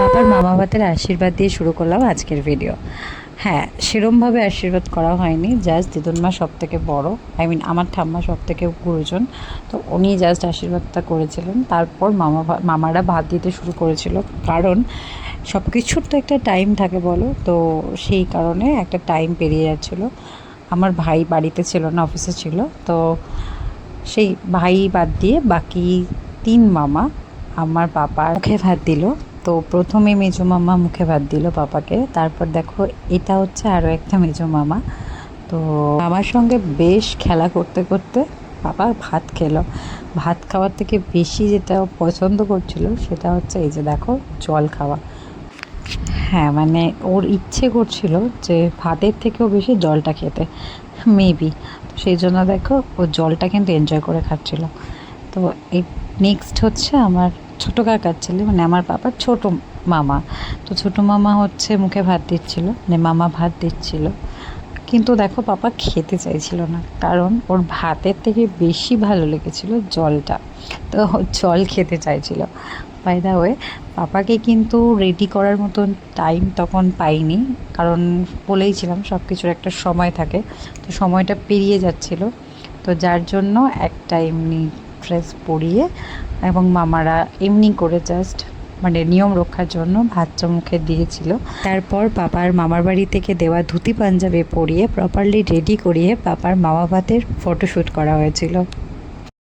বাবার মামা ভাতের আশীর্বাদ দিয়ে শুরু করলাম আজকের ভিডিও হ্যাঁ সেরমভাবে আশীর্বাদ করা হয়নি জাস্ট দিদুন মা সব থেকে বড় আই মিন আমার ঠাম্মা সব থেকে গুরুজন, তো উনি জাস্ট আশীর্বাদটা করেছিলেন। তারপর মামা মামারা ভাত দিতে শুরু করেছিল, কারণ সব কিছুর তো একটা টাইম থাকে বলো, তো সেই কারণে একটা টাইম পেরিয়ে যাচ্ছিল। আমার ভাই বাড়িতে ছিল না অফিসে ছিল, তো সেই ভাই বাদ দিয়ে বাকি তিন মামা আমার মুখে ভাত দিল। তো প্রথমে মেজো মামা মুখে ভাত দিল পাপাকে। তারপর দেখো, এটা হচ্ছে আরও একটা মেজো মামা। তো আমার সঙ্গে বেশ খেলা করতে করতে পাপা ভাত খেলো। ভাত খাওয়ার থেকে বেশি যেটা পছন্দ করছিল সেটা হচ্ছে এই যে দেখো, জল খাওয়া। হ্যাঁ মানে ওর ইচ্ছে করছিল যে ভাতের থেকেও বেশি জলটা খেতে মেবি সেই জন্য দেখো, ও জলটা কিন্তু এনজয় করে খাচ্ছিল। তো এই নেক্সট হচ্ছে আমার ছোটো কাকার ছেলে মানে আমার পাপার ছোট মামা। তো ছোট মামা হচ্ছে মুখে ভাত দিচ্ছিল মানে মামা ভাত দিচ্ছিল। কিন্তু দেখো পাপা খেতে চাইছিল না, কারণ ওর ভাতের থেকে বেশি ভালো লেগেছিল জলটা। তো জল খেতে চাইছিল। বাই দা ওয়ে পাপাকে কিন্তু রেডি করার মতন টাইম তখন পাইনি, কারণ বলেইছিলাম সব কিছুর একটা সময় থাকে। তো সময়টা পেরিয়ে যাচ্ছিল। তো যার জন্য একটা এমনি ড্রেস পরিয়ে এবং মামারা এমনি করে জাস্ট মানে নিয়ম রক্ষার জন্য ভাত মুখে দিয়েছিল। তারপর পাপার মামার বাড়ি থেকে দেওয়া ধুতি পাঞ্জাবে পরিয়ে প্রপারলি রেডি করিয়ে পাপার মামা ভাতের ফটোশ্যুট করা হয়েছিল।